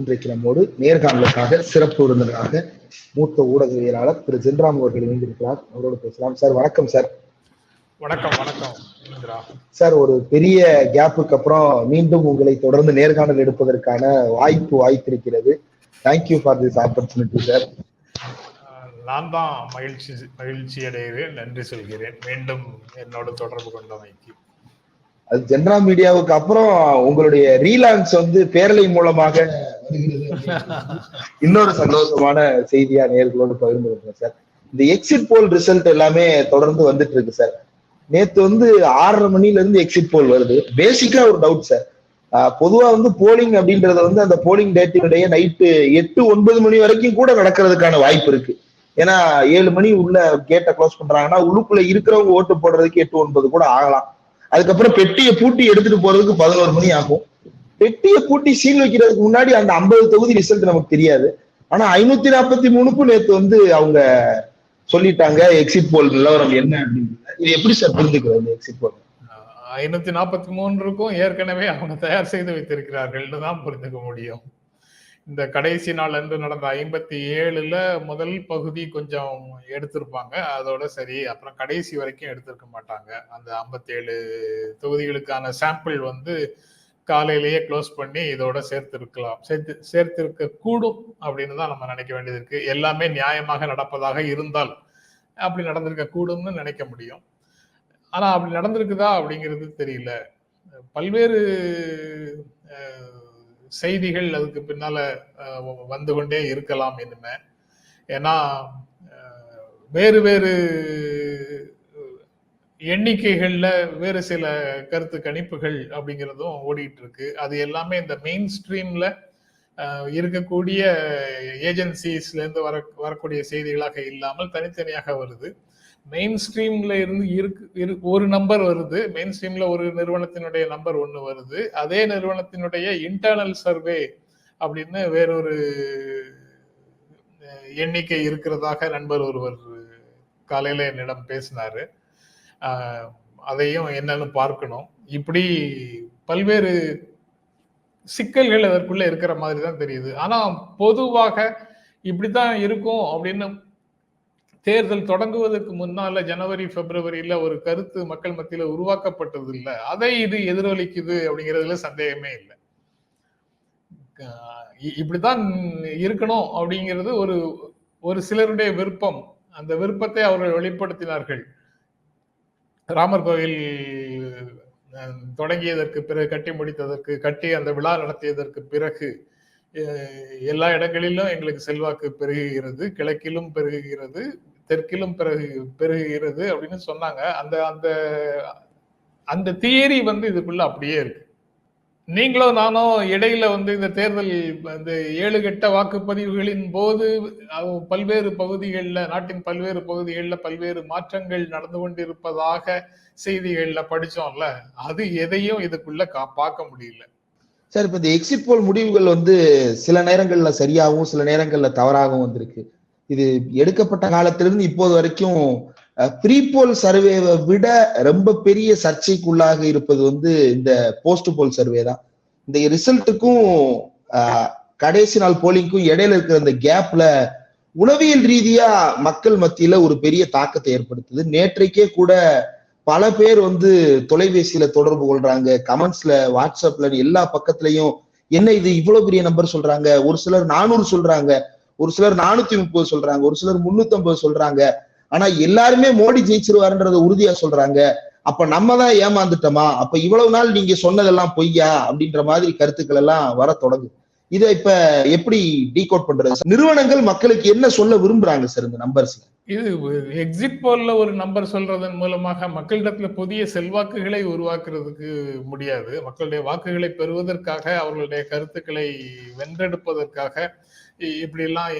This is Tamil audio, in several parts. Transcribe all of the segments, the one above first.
இன்றைக்கு நம்மோடு நேர்காணலுக்காக சிறப்பு விருந்தினராக மூத்த ஊடகவியலாளர் திரு ஜென்ராம் அவர்கள் இணைந்திருக்கிறார். அவரோடு பேசலாம். சார் வணக்கம் சார். வணக்கம் வணக்கம் சார் ஒரு பெரிய கேப்புக்கு அப்புறம் மீண்டும் உங்களை தொடர்ந்து நேர்காணல் எடுப்பதற்கான வாய்ப்பு வாய்த்திருக்கிறது. Thank you for this opportunity sir நான் தான் மகிழ்ச்சி மகிழ்ச்சி அடைகிறேன். நன்றி சொல்கிறேன். மீண்டும் என்னோட தொடர்பு கொண்டமைக்கு. அது ஜென்ரா மீடியாவுக்கு அப்புறம் உங்களுடைய ரீலான்ஸ் வந்து பேரலை மூலமாக வருகிறது இன்னொரு சந்தோஷமான செய்தியா நேர்களோடு பகிர்ந்து கொள்றேன் சார். இந்த எக்ஸிட் போல் ரிசல்ட் எல்லாமே தொடர்ந்து வந்துட்டு இருக்கு சார். நேத்து வந்து ஆறரை மணில இருந்து எக்ஸிட் போல் வருது. பேசிக்கா ஒரு டவுட் சார். பொதுவா வந்து போலிங் அப்படின்றத வந்து அந்த போலிங் டேட்டினுடைய நைட்டு எட்டு ஒன்பது மணி வரைக்கும் கூட நடக்கிறதுக்கான வாய்ப்பு இருக்கு. ஏன்னா ஏழு மணி உள்ள கேட்டை க்ளோஸ் பண்றாங்கன்னா உள்ளுக்குள்ள இருக்கிறவங்க ஓட்டு போடுறதுக்கு எட்டு ஒன்பது கூட ஆகலாம். அதுக்கப்புறம் பெட்டியை பூட்டி எடுத்துட்டு போறதுக்கு பதினோரு மணி ஆகும். பெட்டியை பூட்டி சீல் வைக்கிறதுக்கு முன்னாடி அந்த ஐம்பது தொகுதி ரிசல்ட் நமக்கு தெரியாது. ஆனா ஐநூத்தி நாற்பத்தி மூணுக்கும் நேத்து வந்து அவங்க சொல்லிட்டாங்க எக்ஸிட் போல் நிலவரம் என்ன அப்படின்னு இது எப்படி சார் புரிஞ்சுக்கிறது எக்ஸிட் போல் ஐநூத்தி நாற்பத்தி மூன்றுக்கும் ஏற்கனவே அவங்க தயார் செய்து வைத்திருக்கிறார்கள்னு தான் புரிந்துக்க முடியும். இந்த கடைசி நாள் இருந்து நடந்த ஐம்பத்தி ஏழுல முதல் பகுதி கொஞ்சம் எடுத்திருப்பாங்க. அதோட சரி அப்புறம் கடைசி வரைக்கும் எடுத்திருக்க மாட்டாங்க. அந்த ஐம்பத்தி ஏழு தொகுதிகளுக்கான சாம்பிள் வந்து காலையிலேயே க்ளோஸ் பண்ணி இதோட சேர்த்திருக்கலாம். சேர்த்து சேர்த்திருக்க கூடும் அப்படின்னு தான் நம்ம நினைக்க வேண்டியது இருக்கு. எல்லாமே நியாயமாக நடப்பதாக இருந்தால் அப்படி நடந்திருக்க கூடும்னு நினைக்க முடியும். ஆனா அப்படி நடந்திருக்குதா அப்படிங்கிறது தெரியல. பல்வேறு செய்திகள் அதுக்கு பின்னால வந்து கொண்டே இருக்கலாம் இனிமே. ஏன்னா வேறு வேறு எண்ணிக்கைகள்ல வேறு சில கருத்து கணிப்புகள் அப்படிங்கிறதும் ஓடிட்டு இருக்கு அது எல்லாமே இந்த மெயின் ஸ்ட்ரீம்ல இருக்கக்கூடிய ஏஜென்சிஸ்ல இருந்து வர வரக்கூடிய செய்திகளாக இல்லாமல் தனித்தனியாக வருது. மெயின் ஸ்ட்ரீம்ல இருந்து இருக்கு இரு- ஒரு நம்பர் வருது. மெயின் ஸ்ட்ரீம்ல ஒரு நிறுவனத்தினுடைய நம்பர் ஒன்று வருது. அதே நிறுவனத்தினுடைய இன்டர்னல் சர்வே அப்படின்னு வேறொரு எண்ணிக்கை இருக்கிறதாக நண்பர் ஒருவர் காலையில என்னிடம் பேசினாரு. அதையும் என்னன்னு பார்க்கணும். இப்படி பல்வேறு சிக்கல்கள் அதற்குள்ள இருக்கிற மாதிரி தான் தெரியுது. ஆனா பொதுவாக இப்படித்தான் இருக்கும் அப்படின்னு தேர்தல் தொடங்குவதற்கு முன்னால ஜனவரி பிப்ரவரியில ஒரு கருத்து மக்கள் மத்தியில உருவாக்கப்பட்டது இல்லை அதை இது எதிரொலிக்குது அப்படிங்கிறதுல சந்தேகமே இல்லை. இப்படித்தான் இருக்கணும் அப்படிங்கிறது ஒரு ஒரு சிலருடைய விருப்பம். அந்த விருப்பத்தை அவர்கள் வெளிப்படுத்தினார்கள். ராமர் கோவில் தொடங்கியதற்கு பிறகு கட்டி முடித்ததற்கு கட்டி அந்த விழா நடத்தியதற்கு பிறகு எல்லா இடங்களிலும் எங்களுக்கு செல்வாக்கு பெருகுகிறது கிழக்கிலும் பெருகுகிறது தெற்கிலும் பிறகு பெருகுகிறது அப்படின்னு சொன்னாங்க. அந்த அந்த அந்த தியரி வந்து இதுக்குள்ள அப்படியே இருக்கு. நீங்களும் நானும் இடையில வந்து இந்த தேர்தல் இந்த ஏழு கட்ட வாக்குப்பதிவுகளின் போது பல்வேறு பகுதிகளில் நாட்டின் பல்வேறு பகுதிகளில் பல்வேறு மாற்றங்கள் நடந்து கொண்டிருப்பதாக செய்திகளில் படிச்சோம்ல அது எதையும் இதுக்குள்ள கா- பார்க்க முடியல. சார் இப்போ இந்த எக்ஸிட் போல் முடிவுகள் வந்து சில நேரங்களில் சரியாகவும் சில நேரங்களில் தவறாகவும் வந்திருக்கு. இது எடுக்கப்பட்ட காலத்திலிருந்து இப்போது வரைக்கும் ப்ரீ போல் சர்வேவை விட ரொம்ப பெரிய சர்ச்சைக்குள்ளாக இருப்பது வந்து இந்த போஸ்ட் போல் சர்வே தான். இந்த ரிசல்ட்டுக்கும் கடைசி நாள் போலிங்க்கும் இடையில இருக்கிற அந்த கேப்ல உளவியல் ரீதியா மக்கள் மத்தியில ஒரு பெரிய தாக்கத்தை ஏற்படுத்துது. நேற்றைக்கே கூட பல பேர் வந்து தொலைபேசியில தொடர்பு கொள்றாங்க. கமெண்ட்ஸ்ல வாட்ஸ்அப்ல எல்லா பக்கத்துலயும் என்ன இது இவ்வளவு பெரிய நம்பர் சொல்றாங்க? ஒரு சிலர் நானூறு சொல்றாங்க. ஒரு சிலர் நானூத்தி முப்பது சொல்றாங்க. ஒரு சிலர் முன்னூத்தி ஐம்பது சொல்றாங்க. ஆனா எல்லாருமே மோடி ஜெயிச்சிருவாருன்றத உறுதியா சொல்றாங்க. அப்ப நம்ம தான் ஏமாந்துட்டோமா? அப்ப இவ்வளவு நாள் நீங்க சொன்னதெல்லாம் பொய்யா? அப்படின்ற மாதிரி கருத்துக்கள் எல்லாம் வர தொடங்குது. இதை இப்ப எப்படி டீகோட் பண்றது? நிறுவனங்கள் மக்களுக்கு என்ன சொல்ல விரும்புறாங்க சார் இந்த நம்பர்ஸ் இது எக்ஸிட் போல்ல ஒரு நம்பர் சொல்றதன் மூலமாக மக்களிடத்துல புதிய செல்வாக்குகளை உருவாக்குறதுக்கு முடியாது. மக்களுடைய வாக்குகளை பெறுவதற்காக அவர்களுடைய கருத்துக்களை வென்றெடுப்பதற்காக இ- இப்படியெல்லாம்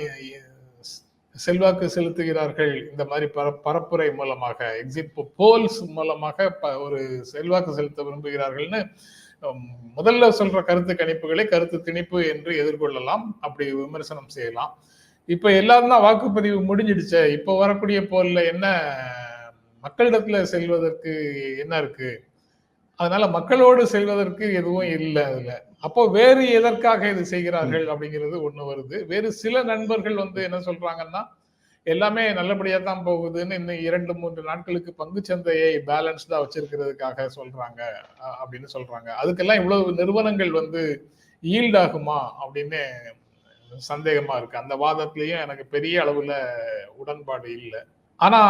செல்வாக்கு செலுத்துகிறார்கள் இந்த மாதிரி பர பரப்புரை மூலமாக எக்ஸிட் போல்ஸ் மூலமாக ப- ஒரு செல்வாக்கு செலுத்த விரும்புகிறார்கள்னு முதல்ல சொல்ற கருத்து கணிப்புகளை கருத்து திணிப்பு என்று எதிர்கொள்ளலாம். அப்படி விமர்சனம் செய்யலாம். இப்ப எல்லாரும் தான் வாக்குப்பதிவு முடிஞ்சிடுச்சே. இப்போ வரக்கூடிய போல்ல என்ன மக்களிடத்துல செல்வதற்கு என்ன இருக்கு? அதனால மக்களோடு செல்வதற்கு எதுவும் இல்லை அதுல. அப்போ வேறு எதற்காக இது செய்கிறார்கள் அப்படிங்கிறது ஒண்ணு வருது. வேறு சில நண்பர்கள் வந்து என்ன சொல்றாங்கன்னா எல்லாமே நல்லபடியா தான் போகுதுன்னு இன்னும் இரண்டு மூன்று நாட்களுக்கு பங்கு சந்தையை பேலன்ஸ்டா வச்சிருக்கிறதுக்காக சொல்றாங்க அப்படின்னு சொல்றாங்க. அதுக்கெல்லாம் இவ்வளவு நிறுவனங்கள் வந்து ஈல்ட் ஆகுமா அப்படின்னு சந்தேகமா இருக்கு. அந்த வாதத்திலயும் எனக்கு பெரிய அளவுல உடன்பாடு இல்லை. ஆனா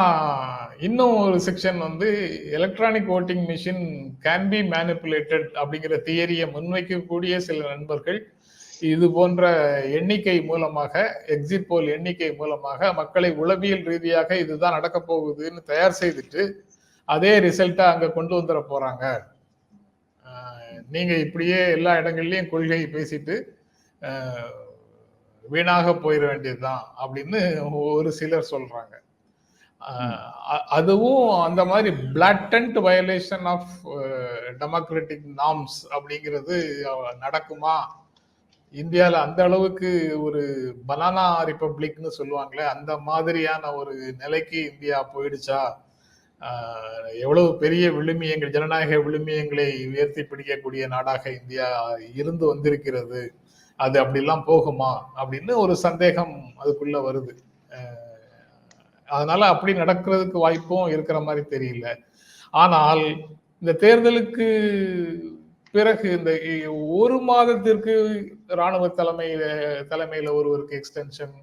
இன்னும் ஒரு செக்ஷன் வந்து electronic voting machine can be manipulated அப்படிங்கிற தியரியை முன்வைக்கக்கூடிய சில நண்பர்கள் இது போன்ற எண்ணிக்கை மூலமாக எக்ஸிட் போல் எண்ணிக்கை மூலமாக மக்களை உளவியல் ரீதியாக இதுதான் நடக்க போகுதுன்னு தயார் செய்துட்டு அதே ரிசல்ட்டை அங்கே கொண்டு வந்துட போகிறாங்க நீங்கள் இப்படியே எல்லா இடங்கள்லையும் கொள்கை பேசிட்டு வீணாக போயிட வேண்டியதுதான் அப்படின்னு ஒரு சிலர் சொல்கிறாங்க அதுவும் அந்த மாதிரி blatant violation of democratic norms அப்படிங்கிறது நடக்குமா? இந்தியால அந்த அளவுக்கு ஒரு பனானா ரிப்பப்ளிக்னு சொல்லுவாங்களே அந்த மாதிரியான ஒரு நிலைக்கு இந்தியா போயிடுச்சா? எவ்வளவு பெரிய விழுமியங்கள் ஜனநாயக விழுமியங்களை உயர்த்தி பிடிக்கக்கூடிய நாடாக இந்தியா இருந்து வந்திருக்கிறது. அது அப்படிலாம் போகுமா? அப்படின்னு ஒரு சந்தேகம் அதுக்குள்ள வருது. அதனால அப்படி நடக்கிறதுக்கு வாய்ப்பும் இருக்கிற மாதிரி தெரியல. ஆனால் இந்த தேர்தலுக்கு பிறகு இந்த ஒரு மாதத்திற்கு ராணுவ தலைமையில தலைமையில ஒருவருக்கு எக்ஸ்டென்ஷன்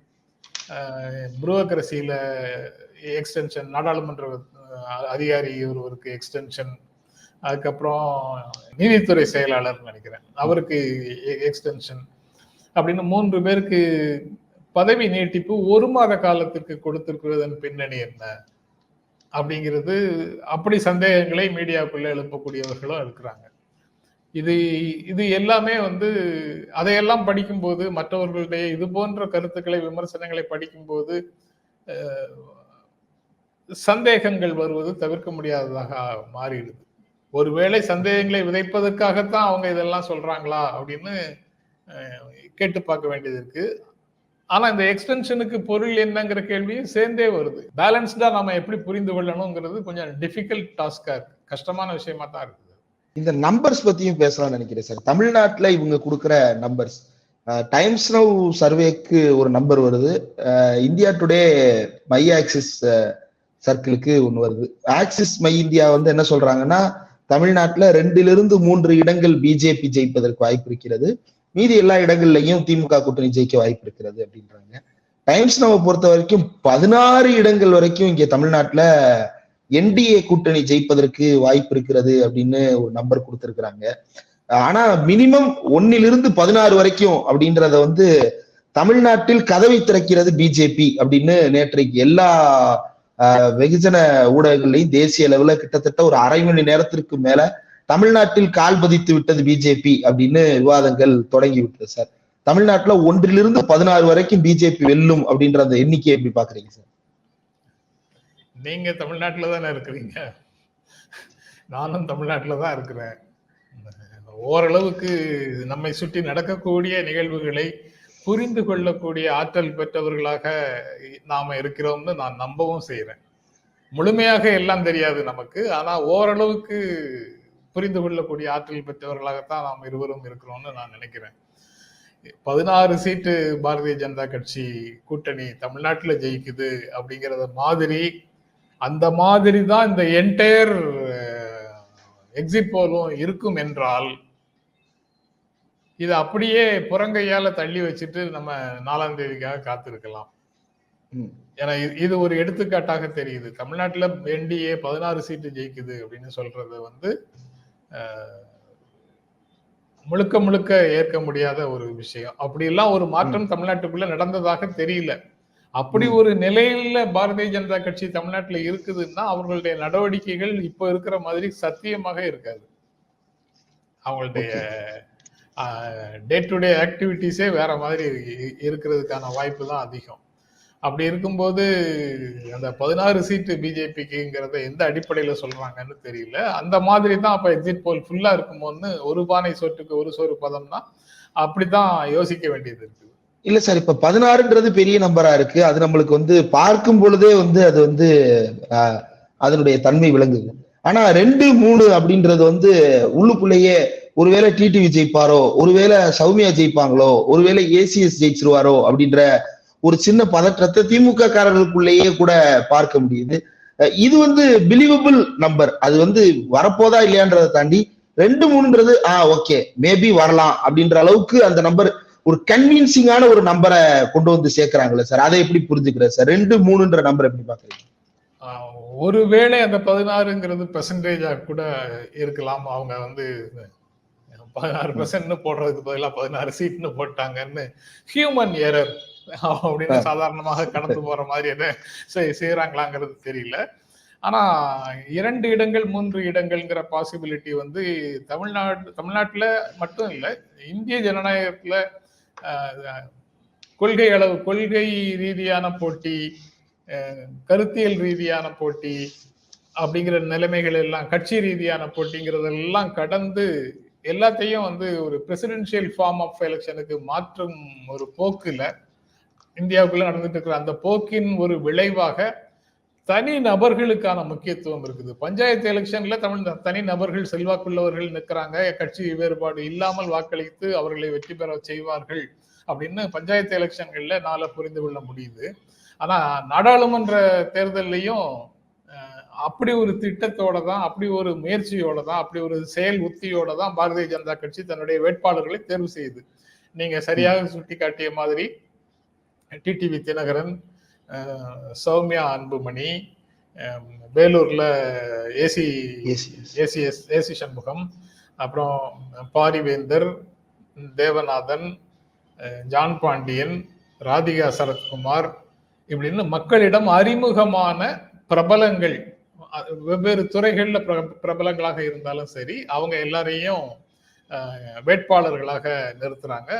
புரோக்கரசியில எக்ஸ்டென்ஷன் நாடாளுமன்ற அதிகாரி ஒருவருக்கு எக்ஸ்டென்ஷன் அதுக்கப்புறம் நீதித்துறை செயலாளர் நினைக்கிறேன். அவருக்கு எக்ஸ்டென்ஷன் அப்படின்னு மூன்று பேருக்கு பதவி நீட்டிப்பு ஒரு மாத காலத்துக்கு கொடுத்திருக்கிறதன் பின்னணி என்ன? அப்படிங்கிறது அப்படி சந்தேகங்களை மீடியாவுக்குள்ள எழுப்பக்கூடியவர்களும் இருக்கிறாங்க. இது இது எல்லாமே வந்து அதையெல்லாம் படிக்கும்போது மற்றவர்களுடைய இது போன்ற கருத்துக்களை விமர்சனங்களை படிக்கும்போது சந்தேகங்கள் வருவது தவிர்க்க முடியாததாக மாறிடுது. ஒருவேளை சந்தேகங்களை விதைப்பதற்காகத்தான் அவங்க இதெல்லாம் சொல்றாங்களா அப்படின்னு கேட்டு பார்க்க வேண்டியது இருக்கு. ஆனா இந்த எக்ஸ்டென்ஷனுக்கு பொருள் என்னங்கிற கேள்வியும் சேர்ந்தே வருது. பேலன்ஸ்டா நாம எப்படி புரிந்து கொள்ளணுங்கிறது கொஞ்சம் டிஃபிகல்ட் டாஸ்கா இருக்கு. கஷ்டமான விஷயமா தான் இருக்குது. இந்த நம்பர்ஸ் பத்தியும் பேசலாம்னு நினைக்கிறேன் சார் தமிழ்நாட்டில் இவங்க கொடுக்குற நம்பர்ஸ் டைம்ஸ் நவ் சர்வேக்கு ஒரு நம்பர் வருது. இந்தியா டுடே மை ஆக்சிஸ் சர்க்கிளுக்கு ஒன்று வருது. ஆக்சிஸ் மை இந்தியா வந்து என்ன சொல்றாங்கன்னா தமிழ்நாட்டில் ரெண்டிலிருந்து மூன்று இடங்கள் பிஜேபி ஜெயிப்பதற்கு வாய்ப்பு இருக்கிறது. மீதி எல்லா இடங்கள்லையும் திமுக கூட்டணி ஜெயிக்க வாய்ப்பு இருக்கிறது அப்படின்றாங்க. டைம்ஸ் நவ பொறுத்த வரைக்கும் பதினாறு இடங்கள் வரைக்கும் இங்க தமிழ்நாட்டுல என்டிஏ கூட்டணி ஜெயிப்பதற்கு வாய்ப்பு இருக்கிறது அப்படின்னு ஒரு நம்பர் கொடுத்திருக்கிறாங்க. ஆனா மினிமம் ஒன்னிலிருந்து பதினாறு வரைக்கும் அப்படின்றத வந்து தமிழ்நாட்டில் கதவை திறக்கிறது பிஜேபி அப்படின்னு நேற்றைக்கு எல்லா வெகுஜன ஊடகங்கள்லையும் தேசிய அளவுல கிட்டத்தட்ட ஒரு அரை மணி நேரத்திற்கு மேல தமிழ்நாட்டில் கால் பதித்து விட்டது பிஜேபி அப்படின்னு விவாதங்கள் தொடங்கி விட்டது சார் தமிழ்நாட்டுல ஒன்றிலிருந்து பதினாறு வரைக்கும் பிஜேபி வெல்லும் அப்படின்ற அந்த எண்ணிக்கையை எப்படி பாக்குறீங்க சார் நீங்க தமிழ்நாட்டுல தானே இருக்கிறீங்க. நானும் தமிழ்நாட்டுல தான் இருக்கிறேன். ஓரளவுக்கு நம்மை சுற்றி நடக்கக்கூடிய நிகழ்வுகளை புரிந்து கொள்ளக்கூடிய ஆற்றல் பெற்றவர்களாக நாம இருக்கிறோம்னு நான் நம்பவும் செய்கிறேன் முழுமையாக எல்லாம் தெரியாது நமக்கு. ஆனால் ஓரளவுக்கு புரிந்து கொள்ளக்கூடிய ஆற்றல் பெற்றவர்களாகத்தான் நாம் இருவரும் இருக்கிறோம்னு நான் நினைக்கிறேன். பதினாறு சீட்டு பாரதிய ஜனதா கட்சி கூட்டணி தமிழ்நாட்டுல ஜெயிக்குது அப்படிங்கறத மாதிரி அந்த மாதிரி தான் இந்த என்டையர் எக்ஸிட் போலும் இருக்கும் என்றால் இது அப்படியே புறங்கையால தள்ளி வச்சுட்டு நம்ம நாலாம் தேதிக்காக காத்திருக்கலாம். ஏன்னா இது- ஒரு எடுத்துக்காட்டாக தெரியுது. தமிழ்நாட்டுல என்டிஏ பதினாறு சீட்டு ஜெயிக்குது அப்படின்னு சொல்றது வந்து முழுக்க முழுக்க ஏற்க முடியாத ஒரு விஷயம். அப்படி எல்லாம் ஒரு மாற்றம் தமிழ்நாட்டுக்குள்ள நடந்ததாக தெரியல. அப்படி. ஒரு நிலையில பாரதிய ஜனதா கட்சி தமிழ்நாட்டுல இருக்குதுன்னா அவர்களுடைய நடவடிக்கைகள் இப்ப இருக்கிற மாதிரி சத்தியமாக இருக்காது. அவங்களுடைய டே டு டே ஆக்டிவிட்டிஸே வேற மாதிரி இருக்கிறதுக்கான வாய்ப்பு தான் அதிகம். அப்படி இருக்கும்போது அந்த பதினாறு சீட்டு பிஜேபிக்குங்கிறத எந்த அடிப்படையில சொல்றாங்கன்னு தெரியல. அந்த மாதிரி தான் அப்ப எக்ஸிட் போல் ஃபுல்லா இருக்குமோன்னு ஒரு பானை சொட்டுக்கு ஒரு சோறு பதம்னா அப்படித்தான் யோசிக்க வேண்டியது இருக்கு. இல்ல சார் இப்ப பதினாறுன்றது பெரிய நம்பரா இருக்கு. அது நம்மளுக்கு வந்து பார்க்கும் பொழுதே வந்து அது வந்து அதனுடைய தன்மை விளங்குது. ஆனா ரெண்டு மூணு அப்படின்றது வந்து உள்ளுக்குள்ளேயே ஒருவேளை டிடிவி ஜெயிப்பாரோ ஒருவேளை சௌமியா ஜெயிப்பாங்களோ ஒருவேளை ஏசிஎஸ் ஜெயிச்சிருவாரோ அப்படின்ற ஒரு சின்ன பதற்றத்தை திமுக காரர்களுக்குள்ளேயே கூட பார்க்க முடியுது. இது வந்து பிலீவபிள் நம்பர் அது வந்து வரப்போதா இல்லையான்றதை தாண்டி ரெண்டு மூணுன்றது ஆ ஓகே மேபி வரலாம் அப்படின்ற அளவுக்கு அந்த நம்பர் ஒரு கன்வீன்சிங்கான ஒரு நம்பரை கொண்டு வந்து சேர்க்கிறாங்களே சார். அதை எப்படி புரிஞ்சுக்கிறேன் சார்? ரெண்டு மூணுன்ற நம்பர் எப்படி பாக்குறீங்க ஆஹ் ஒருவேளை அந்த பதினாறுங்கிறது பெர்சன்டேஜா கூட இருக்கலாம். அவங்க வந்து பதினாறு பெர்சன்ட்னு போடுறதுக்கு பதிலாக பதினாறு சீட்னு போட்டாங்கன்னு ஹியூமன் எரர் அப்படின்னு சாதாரணமாக கடந்து போற மாதிரி செய்- செய்யறாங்களாங்கிறது தெரியல. ஆனா இரண்டு இடங்கள் மூன்று இடங்கள்ங்கிற பாசிபிலிட்டி வந்து தமிழ்நாடு தமிழ்நாட்டுல மட்டும் இல்லை இந்திய ஜனநாயகத்துல கொள்கை அளவு கொள்கை ரீதியான போட்டி கருத்தியல் ரீதியான போட்டி அப்படிங்கிற நிலைமைகள் எல்லாம் கட்சி ரீதியான போட்டிங்கிறதெல்லாம் கடந்து எல்லாத்தையும் வந்து ஒரு பிரசிடென்ஷியல் ஃபார்ம் ஆஃப் எலெக்ஷனுக்கு மாற்றும் ஒரு போக்குல இந்தியாவுக்குள்ள நடந்துட்டு இருக்கிற அந்த போக்கின் ஒரு விளைவாக தனி நபர்களுக்கான முக்கியத்துவம் இருக்குது. பஞ்சாயத்து எலெக்ஷன்ல தமிழ் தனி நபர்கள் செல்வாக்குள்ளவர்கள் நிற்கிறாங்க கட்சி வேறுபாடு இல்லாமல் வாக்களித்து அவர்களை வெற்றி பெற செய்வார்கள் அப்படின்னு பஞ்சாயத்து எலெக்ஷன்கள்ல நாள புரிந்து கொள்ள முடியுது. ஆனா நாடாளுமன்ற தேர்தல்லையும் அப்படி ஒரு திட்டத்தோட தான் அப்படி ஒரு முயற்சியோட தான் அப்படி ஒரு செயல் உத்தியோட தான் பாரதிய ஜனதா கட்சி தன்னுடைய வேட்பாளர்களை தேர்வு செய்யுது. நீங்க சரியாக சுட்டிக்காட்டிய மாதிரி டிடிவி தினகரன் சௌமியா அன்புமணி வேலூர்ல ஏசி ஏசிஎஸ் ஏசி சண்முகம் அப்புறம் பாரிவேந்தர் தேவநாதன் ஜான் பாண்டியன் ராதிகா சரத்குமார் இப்படின்னு மக்களிடம் அறிமுகமான பிரபலங்கள் வெவ்வேறு துறைகள்ல பிர- பிரபலங்களாக இருந்தாலும் சரி அவங்க எல்லாரையும் வேட்பாளர்களாக நிறுத்துறாங்க.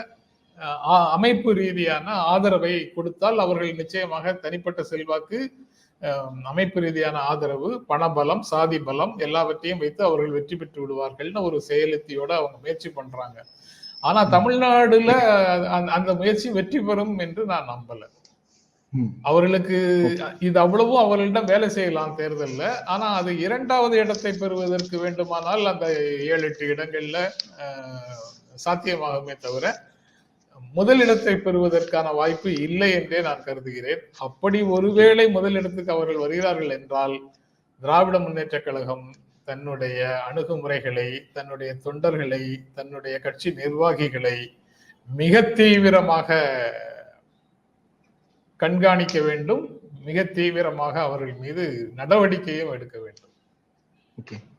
அமைப்பு ரீதியான ஆதரவை கொடுத்தால் அவர்கள் நிச்சயமாக தனிப்பட்ட செல்வாக்கு அமைப்பு ரீதியான ஆதரவு பணபலம் சாதி பலம் எல்லாவற்றையும் வைத்து அவர்கள் வெற்றி பெற்று விடுவார்கள்னு ஒரு செயலுத்தியோட அவங்க முயற்சி பண்றாங்க. ஆனா தமிழ்நாடுல அந்த- முயற்சி வெற்றி பெறும் என்று நான் நம்பல. அவர்களுக்கு இது அவ்வளவும் அவர்களிடம் வேலை செய்யலாம் தேர்தல்ல. ஆனா அது இரண்டாவது இடத்தை பெறுவதற்கு வேண்டுமானால் அந்த ஏழு எட்டு இடங்கள்ல சாத்தியமாகுமே தவிர முதலிடத்தை பெறுவதற்கான வாய்ப்பு இல்லை என்றே நான் கருதுகிறேன். அப்படி ஒருவேளை முதலிடத்துக்கு அவர்கள் வருகிறார்கள் என்றால் திராவிட முன்னேற்ற கழகம் தன்னுடைய அணுகுமுறைகளை தன்னுடைய தொண்டர்களை தன்னுடைய கட்சி நிர்வாகிகளை மிக தீவிரமாக கண்காணிக்க வேண்டும். மிக தீவிரமாக அவர்கள் மீது நடவடிக்கையும் எடுக்க வேண்டும்.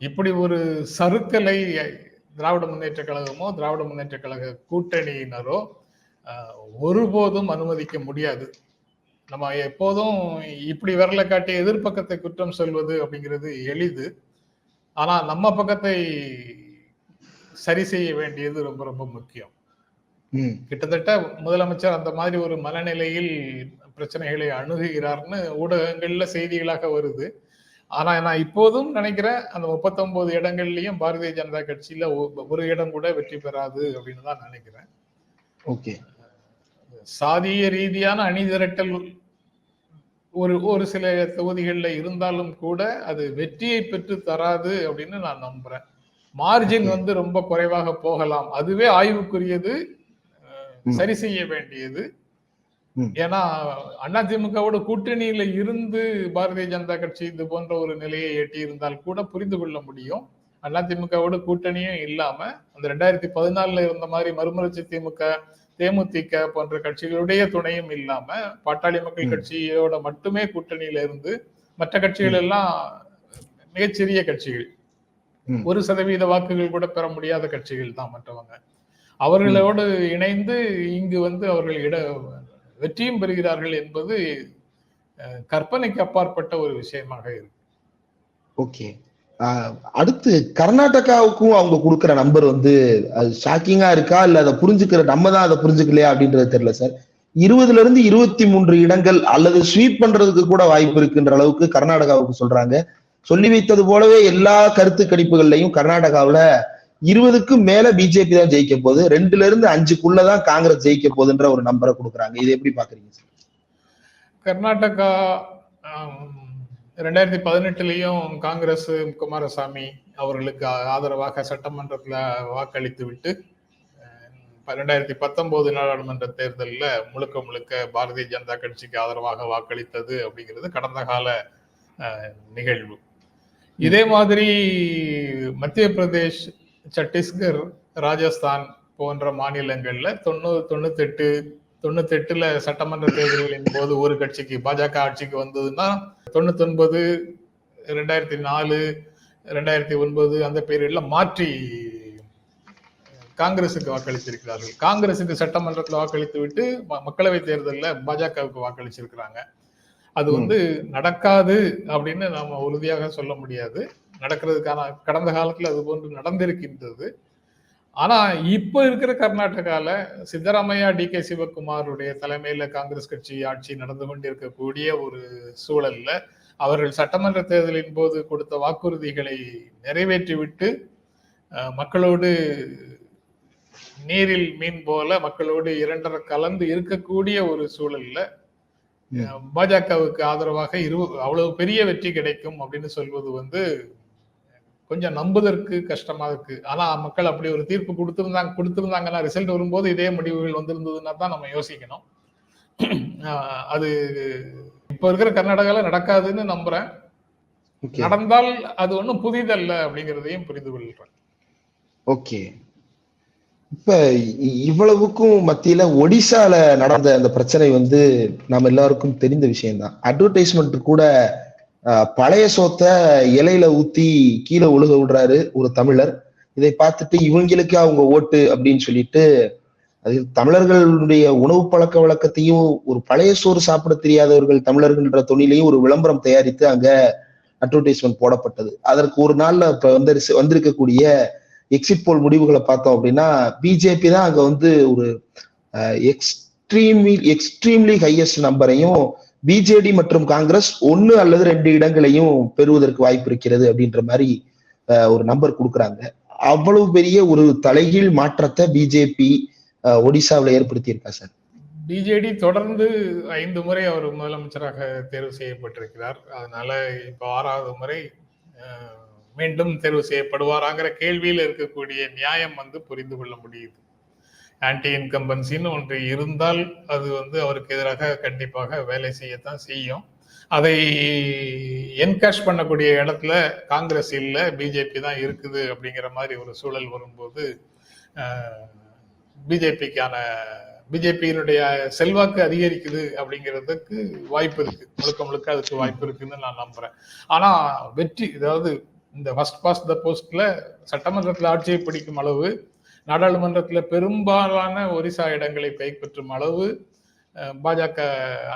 இப்படி ஒரு சறுக்கலை திராவிட முன்னேற்ற கழகமோ திராவிட முன்னேற்ற கழக கூட்டணியினரோ ஒருபோதும் அனுமதிக்க முடியாது. நம்ம எப்போதும் இப்படி விரல காட்டி எதிர்ப்பக்கத்தை குற்றம் சொல்வது அப்படிங்கிறது எளிது. ஆனா நம்ம பக்கத்தை சரி செய்ய வேண்டியது ரொம்ப ரொம்ப முக்கியம். கிட்டத்தட்ட முதலமைச்சர் அந்த மாதிரி ஒரு மனநிலையில் பிரச்சனைகளை அணுகுகிறார்னு ஊடகங்கள்ல செய்திகளாக வருது. ஆனா நான் இப்போதும் நினைக்கிறேன் அந்த 39 இடங்கள்லயும் பாரதிய ஜனதா கட்சியில ஒரு இடம் கூட வெற்றி பெறாது அப்படின்னு தான் நினைக்கிறேன். ஓகே. சாதிய ரீதியான அணிதிரட்டல் ஒரு ஒரு சில தொகுதிகளில் இருந்தாலும் கூட அது வெற்றியை பெற்று தராது அப்படின்னு நான் நம்புறேன் மார்ஜின். வந்து ரொம்ப குறைவாக போகலாம் அதுவே ஆய்வுக்குரியது. சரி செய்ய வேண்டியது. ஏன்னா அதிமுகவோட கூட்டணியில இருந்து பாரதிய ஜனதா கட்சி இது போன்ற ஒரு நிலையை எட்டி இருந்தால் கூட புரிந்து கொள்ள முடியும் அதிமுகவோட கூட்டணியும் இல்லாம அந்த ரெண்டாயிரத்தி பதினாலுல இருந்த மாதிரி மறுமலர்ச்சி திமுக தேமுதிக போன்ற கட்சிகளுடைய துணையும் இல்லாம பாட்டாளி மக்கள். கட்சியோட மட்டுமே கூட்டணியில இருந்து மற்ற கட்சிகள் எல்லாம் மிகச்சிறிய கட்சிகள். ஒரு சதவீத வாக்குகள் கூட பெற முடியாத கட்சிகள் தான் மற்றவங்க. அவர்களோடு இணைந்து இங்கு வந்து அவர்கள் இட வெற்றியும் பெறுகிறார்கள் என்பது கற்பனைக்கு அப்பாற்பட்ட ஒரு விஷயமாக இருக்கு. ஓகே. அடுத்து கர்நாடகாவுக்கும் அவங்க கொடுக்குற நம்பர் வந்து அது ஷாக்கிங்கா இருக்கா? இல்ல அதை புரிஞ்சுக்கிற நம்ம தான் அதை புரிஞ்சுக்கலையா அப்படின்றது தெரியல சார் இருபதுல இருந்து இருபத்தி மூன்று இடங்கள் அல்லது ஸ்வீப் பண்றதுக்கு கூட வாய்ப்பு இருக்குன்ற அளவுக்கு கர்நாடகாவுக்கு சொல்றாங்க. சொல்லி வைத்தது போலவே எல்லா கருத்து கணிப்புகள்லையும் கர்நாடகாவுல இருபதுக்கு மேல பிஜேபி தான் ஜெயிக்க போகுது. ரெண்டுல இருந்து அஞ்சுக்குள்ளதான் காங்கிரஸ் ஜெயிக்க போகுதுன்ற ஒரு நம்பரை கொடுக்குறாங்க. இது எப்படி பாக்குறீங்க சார் கர்நாடகா ரெண்டாயிரத்தி பதினெட்டுலேயும் காங்கிரஸ் குமாரசாமி அவர்களுக்கு ஆதரவாக சட்டமன்றத்தில் வாக்களித்து விட்டு ரெண்டாயிரத்தி பத்தொன்பது நாடாளுமன்ற தேர்தலில் முழுக்க முழுக்க பாரதிய ஜனதா கட்சிக்கு ஆதரவாக வாக்களித்தது அப்படிங்கிறது கடந்த கால நிகழ்வு. இதே மாதிரி மத்திய பிரதேஷ் சத்தீஸ்கர் ராஜஸ்தான் போன்ற மாநிலங்களில் தொண்ணூறு தொண்ணூத்தெட்டு தொண்ணூத்தெட்டுல சட்டமன்ற தேர்தல்களின் போது ஒரு கட்சிக்கு பாஜக ஆட்சிக்கு வந்ததுன்னா தொண்ணூத்தி ஒன்பது ரெண்டாயிரத்தி நாலு ரெண்டாயிரத்தி ஒன்பது அந்த பீரியட்ல மாற்றி காங்கிரசுக்கு வாக்களித்திருக்கிறார்கள். காங்கிரசுக்கு சட்டமன்றத்தில் வாக்களித்து விட்டு மக்களவை தேர்தலில் பாஜகவுக்கு வாக்களிச்சிருக்கிறாங்க. அது வந்து நடக்காது அப்படின்னு நாம உறுதியாக சொல்ல முடியாது. நடக்கிறதுக்கான கடந்த காலத்துல அது போன்று நடந்திருக்கின்றது. ஆனா இப்ப இருக்கிற கர்நாடகால சித்தராமையா டி கே சிவகுமாருடைய தலைமையில காங்கிரஸ் கட்சி ஆட்சி நடந்து கொண்டிருக்கக்கூடிய ஒரு சூழல்ல அவர்கள் சட்டமன்ற தேர்தலின் போது கொடுத்த வாக்குறுதிகளை நிறைவேற்றிவிட்டு மக்களோடு நீரில் மீன் போல மக்களோடு இரண்டரை கலந்து இருக்கக்கூடிய ஒரு சூழல்ல பாஜகவுக்கு ஆதரவாக இரு அவ்வளவு பெரிய வெற்றி கிடைக்கும் அப்படின்னு சொல்வது வந்து கொஞ்சம் நம்புவதற்கு கஷ்டமா இருக்கு. ஆனா மக்கள் அப்படி ஒரு தீர்ப்பு கொடுத்திருந்தாங்க கொடுத்திருந்தாங்கன்னா ரிசல்ட் வரும்போது இதே முடிவுகள் வந்திருந்ததுன்னா தான் நம்ம யோசிக்கணும். அது இப்ப இருக்கிற கர்நாடகால நடக்காதுன்னு நம்புறேன். நடந்தால் அது ஒண்ணும் புதிதல்ல அப்படிங்கிறதையும் புரிந்து கொள்றேன் ஓகே. இப்ப இவ்வளவுக்கும் மத்தியில ஒடிசால நடந்த அந்த பிரச்சனை வந்து நம்ம எல்லாருக்கும் தெரிந்த விஷயம்தான். அட்வர்டைஸ்மெண்ட் கூட பழைய சோத்த இலையில ஊத்தி கீழே ஒழுக விடுறாரு ஒரு தமிழர். இதை பார்த்துட்டு இவங்களுக்கு அவங்க ஓட்டு அப்படின்னு சொல்லிட்டு அது தமிழர்களுடைய உணவு பழக்க வழக்கத்தையும் ஒரு பழைய சோறு சாப்பிட தெரியாதவர்கள் தமிழர்கள்ன்ற தொழிலையும் ஒரு விளம்பரம் தயாரித்து அங்க அட்வர்டைஸ்மெண்ட் போடப்பட்டது. அதற்கு ஒரு நாள்ல இப்ப வந்து வந்திருக்கக்கூடிய எக்ஸிட் போல் முடிவுகளை பார்த்தோம் அப்படின்னா பிஜேபி தான் அங்க வந்து ஒரு எக்ஸ்ட்ரீம்லி எக்ஸ்ட்ரீம்லி ஹையஸ்ட் நம்பரையும் பிஜேடி மற்றும் காங்கிரஸ் ஒன்னு அல்லது ரெண்டு இடங்களையும் பெறுவதற்கு வாய்ப்பு இருக்கிறது அப்படின்ற மாதிரி ஒரு நம்பர் கொடுக்குறாங்க. அவ்வளவு பெரிய ஒரு தலைகீழ் மாற்றத்தை பிஜேபி ஒடிசாவில் ஏற்படுத்தி இருக்கா சார் பிஜேடி தொடர்ந்து ஐந்து முறை அவர் முதலமைச்சராக தேர்வு செய்யப்பட்டிருக்கிறார். அதனால இப்போ ஆறாவது முறை மீண்டும் தேர்வு செய்யப்படுவாராங்கிற கேள்வியில் இருக்கக்கூடிய நியாயம் வந்து புரிந்து கொள்ள முடியுது. ஆன்டி இன்கம்பன்சின்னு ஒன்று இருந்தால் அது வந்து அவருக்கு எதிராக கண்டிப்பாக வேலை செய்யத்தான் செய்யும். அதை என்கேஷ் பண்ணக்கூடிய இடத்துல காங்கிரஸ் இல்லை பிஜேபி தான் இருக்குது அப்படிங்கிற மாதிரி ஒரு சூழல் வரும்போது பிஜேபிக்கான பிஜேபியினுடைய செல்வாக்கு அதிகரிக்குது அப்படிங்கிறதுக்கு வாய்ப்பு இருக்கு. முழுக்க முழுக்க அதுக்கு வாய்ப்பு இருக்குன்னு நான் நம்புறேன். ஆனா வெற்றி அதாவது இந்த ஃபர்ஸ்ட் பாஸ் த போஸ்ட்ல சட்டமன்றத்தில் ஆட்சியை பிடிக்கும் அளவு நாடாளுமன்றத்தில் பெரும்பாலான ஒரிசா இடங்களை கைப்பற்றும் அளவு பாஜக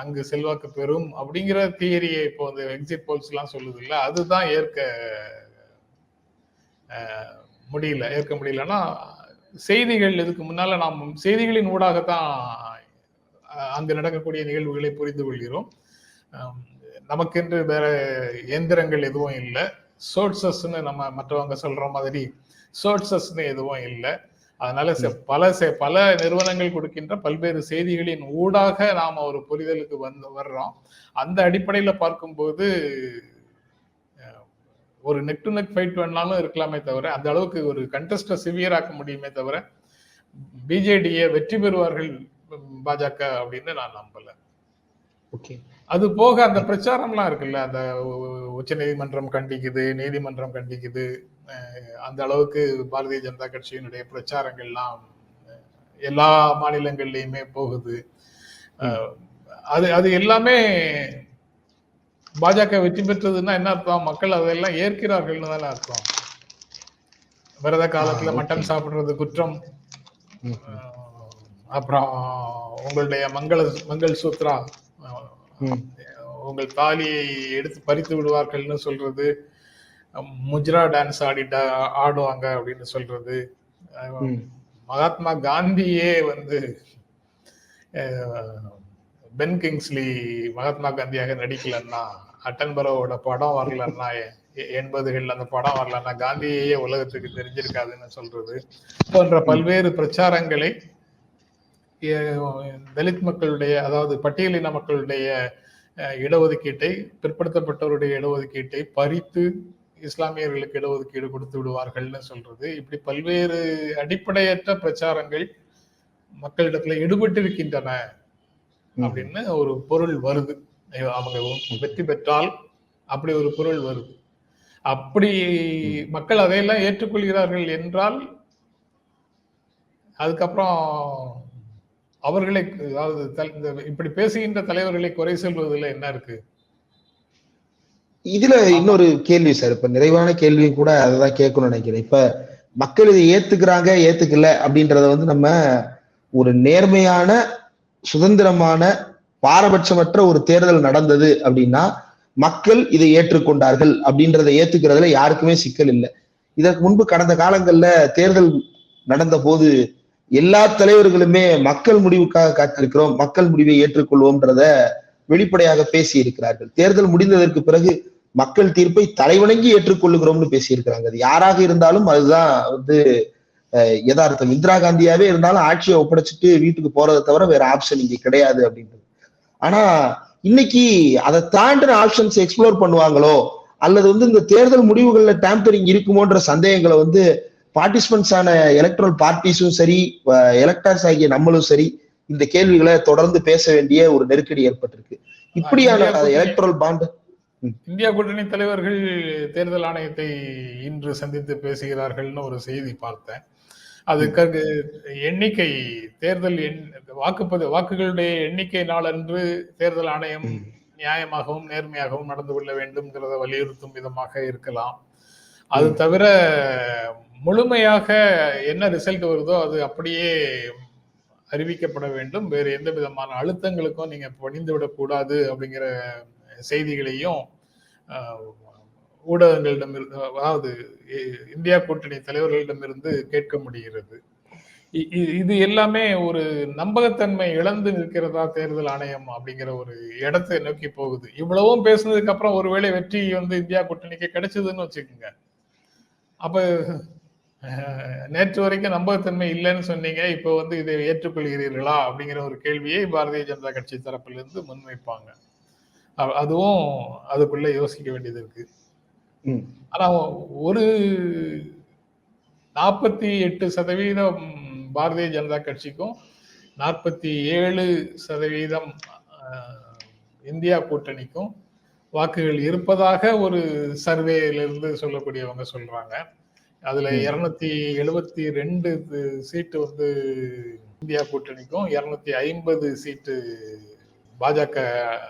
அங்கு செல்வாக்கு பெறும் அப்படிங்கிற தியரியை இப்போ இந்த எக்ஸிட் போல்ஸ் எல்லாம் சொல்லுது இல்லை அதுதான் ஏற்க முடியல ஏற்க முடியலன்னா செய்திகள் இதுக்கு முன்னால நாம் செய்திகளின் ஊடாகத்தான் அங்கு நடக்கக்கூடிய நிகழ்வுகளை புரிந்து கொள்கிறோம். நமக்கென்று வேற எந்திரங்கள் எதுவும் இல்லை. சோர்சஸ்ன்னு நம்ம மற்றவங்க சொல்ற மாதிரி சோர்சஸ்ன்னு எதுவும் இல்லை. அதனால பல பல நிறுவனங்கள் கொடுக்கின்ற பல்வேறு செய்திகளின் ஊடாக நாம ஒரு புரிதலுக்கு வந்து வர்றோம். அந்த அடிப்படையில பார்க்கும்போது ஒரு நெக் டு நெக் ஃபைட் வேணாலும் இருக்கலாமே தவிர அந்த அளவுக்கு ஒரு கண்டஸ்ட சிவியர் ஆக்க முடியுமே தவிர பிஜேடியை வெற்றி பெறுவார்கள் பாஜக அப்படின்னு நான் நம்பல. ஓகே. அது போக அந்த பிரச்சாரம்லாம் இருக்குல்ல அந்த உச்ச நீதிமன்றம் கண்டிக்குது நீதிமன்றம் கண்டிக்குது. அந்த அளவுக்கு பாரதிய ஜனதா கட்சியினுடைய பிரச்சாரங்கள்லாம் எல்லா மாநிலங்கள்லயுமே போகுது. அது அது எல்லாமே பாஜக வெற்றி பெற்றதுன்னா என்ன அர்த்தம்? மக்கள் அதெல்லாம் ஏற்கிறார்கள்னு தானே அர்த்தம். விரத காலத்துல மட்டன் சாப்பிடுறது குற்றம். அப்புறம் உங்களுடைய மங்கள மங்கள் சூத்ரா. உங்கள் தாலியை எடுத்து பறித்து விடுவார்கள்னு சொல்றது முஜ்ரா டான்ஸ் ஆடிட்டா ஆடுவாங்க அப்படின்னு சொல்றது. மகாத்மா காந்தியே வந்து பென் கிங்ஸ்லி மகாத்மா காந்தியாக நடிக்கலன்னா அட்டன்பரோட படம் வரலன்னா எண்பதுகள் அந்த படம் வரலன்னா காந்தியையே உலகத்துக்கு தெரிஞ்சிருக்காதுன்னு சொல்றது போன்ற பல்வேறு பிரச்சாரங்களை தலித் மக்களுடைய அதாவது பட்டியலின மக்களுடைய இடஒதுக்கீட்டை பிற்படுத்தப்பட்டவருடைய இடஒதுக்கீட்டை பறித்து இஸ்லாமியர்களுக்கு இடஒதுக்கீடு கொடுத்து விடுவார்கள்னு சொல்றது. இப்படி பல்வேறு அடிப்படையற்ற பிரச்சாரங்கள் மக்களிடத்துல ஈடுபட்டிருக்கின்றன. அப்படின்னு ஒரு பொருள் வருது. அவங்க வெற்றி பெற்றால் அப்படி ஒரு பொருள் வருது. அப்படி மக்கள் அதையெல்லாம் ஏற்றுக்கொள்கிறார்கள் என்றால் அதுக்கப்புறம் அவர்களை அதாவது இந்த இப்படி பேசுகின்ற தலைவர்களை குறை சொல்வதில் என்ன இருக்கு? இதுல இன்னொரு கேள்வி சார். இப்ப நிறைவான கேள்வியும் கூட அததான் கேட்கணும்னு நினைக்கிறேன். இப்ப மக்கள் இதை ஏத்துக்கிறாங்க ஏத்துக்கல அப்படின்றத வந்து நம்ம ஒரு நேர்மையான சுதந்திரமான பாரபட்சமற்ற ஒரு தேர்தல் நடந்தது அப்படின்னா மக்கள் இதை ஏற்றுக்கொண்டார்கள் அப்படின்றத ஏத்துக்கிறதுல யாருக்குமே சிக்கல் இல்லை. இதற்கு முன்பு கடந்த காலங்கள்ல தேர்தல் நடந்த போது எல்லா தலைவர்களுமே மக்கள் முடிவுக்காக காத்திருக்கிறோம் மக்கள் முடிவை ஏற்றுக்கொள்வோம்ன்றத வெளிப்படையாக பேசி இருக்கிறார்கள் தேர்தல் முடிந்ததற்கு பிறகு மக்கள் தீர்ப்பை தலைவணங்கி ஏற்றுக்கொள்ளுகிறோம்னு பேசியிருக்கிறாங்க. அது யாராக இருந்தாலும் அதுதான் வந்து யதார்த்தம். இந்திரா காந்தியாவே இருந்தாலும் ஆட்சியை ஒப்படைச்சிட்டு வீட்டுக்கு போறதை தவிர வேற ஆப்ஷன் இங்க கிடையாது அப்படின்றது. ஆனா இன்னைக்கு அதை தாண்டின ஆப்ஷன்ஸ் எக்ஸ்ப்ளோர் பண்ணுவாங்களோ அல்லது வந்து இந்த தேர்தல் முடிவுகள்ல டேம்பரிங் இருக்குமோன்ற சந்தேகங்களை வந்து பார்ட்டிசிபென்ட்ஸ் ஆன எலக்ட்ரல் பார்ட்டிஸும் சரி எலக்டர்ஸ் ஆகிய நம்மளும் சரி இந்த கேள்விகளை தொடர்ந்து பேச வேண்டிய ஒரு நெருக்கடி ஏற்பட்டிருக்கு. இப்படியான எலக்ட்ரல் பாண்ட் இந்தியா கூட்டணி தலைவர்கள் தேர்தல் ஆணையத்தை இன்று சந்தித்து பேசுகிறார்கள்னு ஒரு செய்தி பார்த்தேன். அதுக்கு எண்ணிக்கை தேர்தல் எண் வாக்குப்பதி வாக்குகளுடைய எண்ணிக்கை நாளன்று தேர்தல் ஆணையம். நியாயமாகவும் நேர்மையாகவும் நடந்து கொள்ள வேண்டும்ங்கிறத வலியுறுத்தும் விதமாக இருக்கலாம். அது தவிர முழுமையாக என்ன ரிசல்ட் வருதோ அது அப்படியே அறிவிக்கப்பட வேண்டும். வேறு எந்த விதமான அழுத்தங்களுக்கும் நீங்க பணிந்து விடக்கூடாது அப்படிங்கிற செய்திகளையும் ஊடகங்களிடம் இருந்து அதாவது இந்தியா கூட்டணி தலைவர்களிடமிருந்து கேட்க முடிகிறது. இ- இது எல்லாமே ஒரு நம்பகத்தன்மை இழந்து நிற்கிறதா தேர்தல் ஆணையம் அப்படிங்கிற ஒரு இடத்தை நோக்கி போகுது. இவ்வளவும் பேசுனதுக்கு அப்புறம் ஒருவேளை வெற்றி வந்து இந்தியா கூட்டணிக்கு கிடைச்சதுன்னு வச்சுக்கோங்க. அப்ப நேற்று வரைக்கும் நம்பகத்தன்மை இல்லைன்னு சொன்னீங்க. இப்போ வந்து இதை ஏற்றுக்கொள்கிறீர்களா அப்படிங்கிற ஒரு கேள்வியை பாரதிய ஜனதா கட்சி தரப்பிலிருந்து முன்வைப்பாங்க. அதுவும் அதுக்குள்ள யோசிக்க வேண்டியது இருக்கு. ஆனா ஒரு நாற்பத்தி எட்டு சதவீதம் பாரதிய ஜனதா கட்சிக்கும் நாற்பத்தி ஏழு சதவீதம் இந்தியா கூட்டணிக்கும் வாக்குகள் இருப்பதாக ஒரு சர்வேல இருந்து சொல்லக்கூடியவங்க சொல்றாங்க. அதுல. இருநூத்தி எழுபத்தி ரெண்டு சீட்டு வந்து இந்தியா கூட்டணிக்கும் இருநூத்தி ஐம்பது சீட்டு பாஜக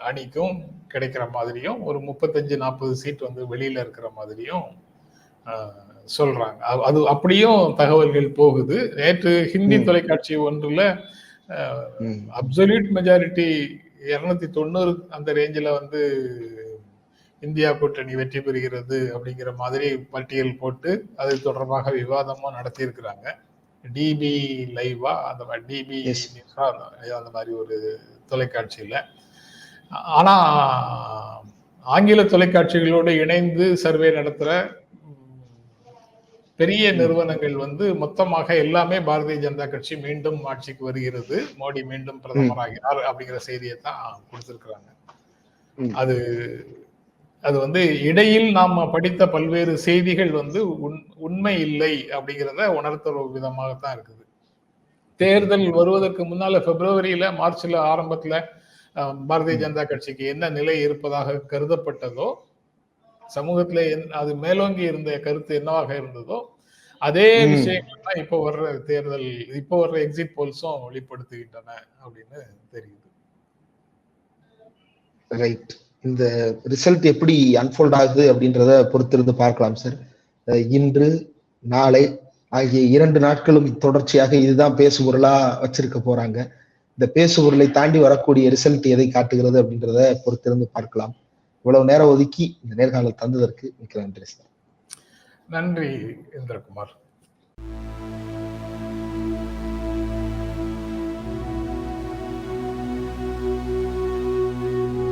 அணிக்கும் கிடைக்கிற மாதிரியும் ஒரு முப்பத்தஞ்சு நாற்பது சீட் வந்து வெளியில இருக்கிற மாதிரியும் சொல்றாங்க அது- அப்படியும் தகவல்கள் போகுது நேற்று ஹிந்தி. தொலைக்காட்சி ஒன்றுல. அப்சல்யூட் மெஜாரிட்டி இருநூத்தி தொண்ணூறு அந்த ரேஞ்சில் வந்து இந்தியா கூட்டணி வெற்றி பெறுகிறது அப்படிங்கிற மாதிரி பட்டியல் போட்டு அது தொடர்பாக விவாதமும் நடத்தியிருக்கிறாங்க டிபி லைவா அந்த மாதிரி டிபி. நியூஸா அந்த மாதிரி ஒரு தொலைக்காட்சியில ஆனா ஆங்கில தொலைக்காட்சிகளோடு இணைந்து சர்வே நடத்துற பெரிய நிறுவனங்கள் வந்து மொத்தமாக எல்லாமே பாரதிய ஜனதா கட்சி மீண்டும் ஆட்சிக்கு வருகிறது மோடி மீண்டும் பிரதமராகிறார் அப்படிங்கிற செய்தியை தான் கொடுத்திருக்கிறாங்க. அது அது வந்து இடையில் நாம படித்த பல்வேறு செய்திகள் வந்து உண்- உண்மை இல்லை அப்படிங்கிறத உணர்த்துற விதமாகத்தான் இருக்குது. தேர்தல் வருவதற்கு முன்னால பிப்ரவரியில மார்ச்ல ஆரம்பத்துல பாரதிய ஜனதா கட்சிக்கு என்ன நிலை இருப்பதாக கருதப்பட்டதோ சமூகத்துல என்- அது மேலோங்கி இருந்த கருத்து என்னவாக இருந்ததோ அதே. விஷயங்கள் தான் இப்போ வர்ற தேர்தல் இப்போ வர்ற எக்ஸிட் போல்ஸும் வெளிப்படுத்துகின்றன அப்படின்னு தெரியுது. ரைட் இந்த ரிசல்ட் எப்படி அன்ஃபோல்ட் ஆகுது அப்படின்றத பொறுத்திருந்து பார்க்கலாம் சார் இன்று நாளை ஆகிய இரண்டு நாட்களும் தொடர்ச்சியாக இதுதான் பேசுபொருளா வச்சிருக்க போறாங்க. இந்த பேசுபொருளை தாண்டி வரக்கூடிய ரிசல்ட் எதை காட்டுகிறது அப்படின்றத பொறுத்திருந்து பார்க்கலாம். இவ்வளவு நேரம் ஒதுக்கி இந்த நேர்காணல் தந்ததற்கு மிக்க நன்றி சார் நன்றி இந்திரகுமார்.